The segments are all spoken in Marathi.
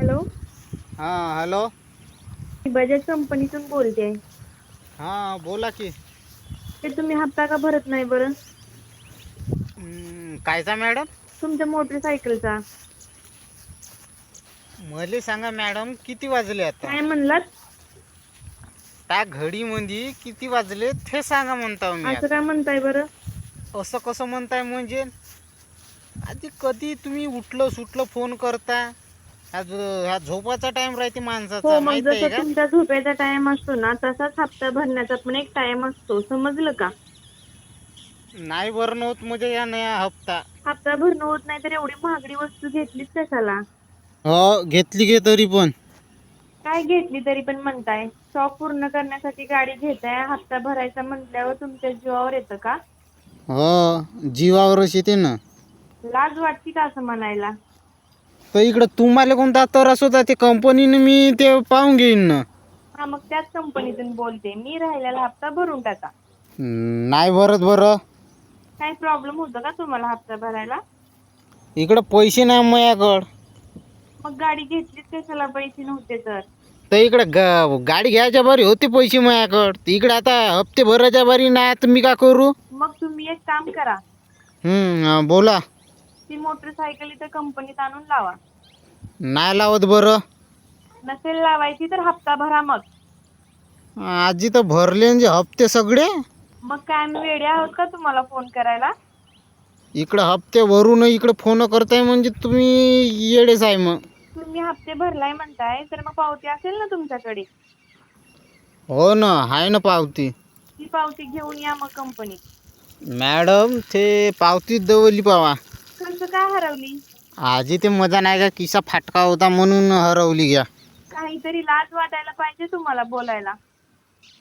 हॅलो? हां हॅलो? मी बजाज कंपनीतून बोलते. हां बोला की. ते तुम्ही हप्ता का भरत नाही बरं? हम्म, कायचा मॅडम? तुमच्या मोटरसायकलचा. मला सांगा मॅडम किती वाजले आता? काय म्हणलात? त्या घडीमध्ये किती वाजले ते सांगा म्हणता मी असं काय म्हणताय बरं. असं कसं म्हणताय म्हणजे? आधी कधी तुम्ही उठलं सुटलं फोन करता? हा जो- हा झोपाचा टाइम राहते माणसाचा हो मग माहीत आहे जसं का? तुमचा झोपेचा टाइम असतो ना तसाच हप्ता भरण्याचा पण एक टाइम असतो. समजलं का? नाही बरं नव्हत म्हणजे या नया हप्ता. हप्ता भरणं होत नाही तर एवढी महागडी वस्तू घेतलीच कशाला? हो घेतली घे तरी पण. काय घेतली तरी पण म्हणताय? शॉप पूर्ण करण्यासाठी गाडी घेताय हप्ता भरायचा म्हटल्यावर तुमच्या जीवावर येतं का? हो जीवावरच येते ना. लाज वाटते का असं म्हणायला? तर इकडं तुम्हाला कोणता त्रास होता? ते कंपनीने मी ते पाहून घेईन ना. हा मग त्याच कंपनीतून बोलते. मी राहिलेला हप्ता भरून टाका. हम्म, नाही भरत बरं. काय प्रॉब्लेम होतो का तुम्हाला हप्ता भरायला? इकडं पैसे नाही माझ्याकडं. मग गाडी घेतलीच कशाला? पैसे नव्हते तर. तर इकडं गा गाडी घ्यायच्या बारी होते पैसे माझ्याकडं. तर इकडे आता हप्ते भरायच्या बारी नाही तर मी का करू? मग तुम्ही एक काम करा. हम्म, बोला. ती मोटरसायकल इथं कंपनीत आणून लावा. नाही लावत बरं. नसेल लावायची तर हप्ता भरा मग. आजी तर भरले जे हप्ते सगळे. मग काय आम्ही वेडे आहोत का तुम्हाला फोन करायला? इकडं हप्ते भरून इकडं फोन करताय म्हणजे तुम्ही येडेच आहे मग. तुम्ही हप्ते भरलाय म्हणताय तर मग पावती असेल ना तुमच्याकडे? हो ना आहे ना पावती. ती पावती घेऊन या मग कंपनीत. मॅडम ते पावतीच दवली पावा. कसं काय हरवली? आजी ते मजा नाही का किसा फाटका होता म्हणून हरवली घ्या. काहीतरी लाज वाटायला पाहिजे तुम्हाला बोलायला.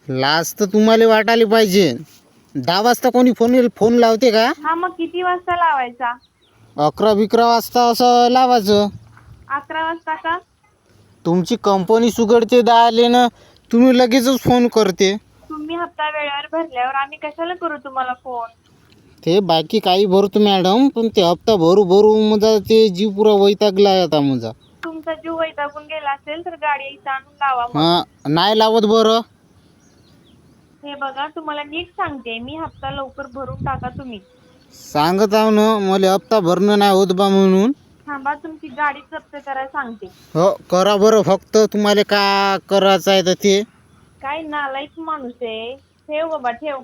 लाज तर तुम्हाला वाटायला पाहिजे. दहा वाजता कोणी फोन फोन लावते का? हा मग किती वाजता लावायचा? अकरा बिकरा वाजता असं लावायचं. अकरा वाजता का? तुमची कंपनी सुगडते दहा आले ना तुम्ही लगेचच फोन करते. तुम्ही हप्ता वेळेवर भरल्यावर आम्ही कशाला करू तुम्हाला फोन ते बाकी काही भरतो मॅडम पण ते हप्ता भरू भरू माझा ते जीव पुरा वैतागला आहे आता माझा. तुमचा जीव वैतागून गेला असेल तर गाडी इथं आणून लावा मग. हा नाही लावत बरं. हे बघा तुम्हाला नीट सांगते मी हप्ता लवकर भरून टाका तुम्ही. सांगत आहो ना मला हप्ता भरणं नाही होत बा म्हणून. थांबा तुमची गाडी जप्त करायला सांगते. हो करा बरं फक्त तुम्हाला का करायचं आहे तर ते. काय नालायक माणूस आहे. ठेव बाबा ठेव.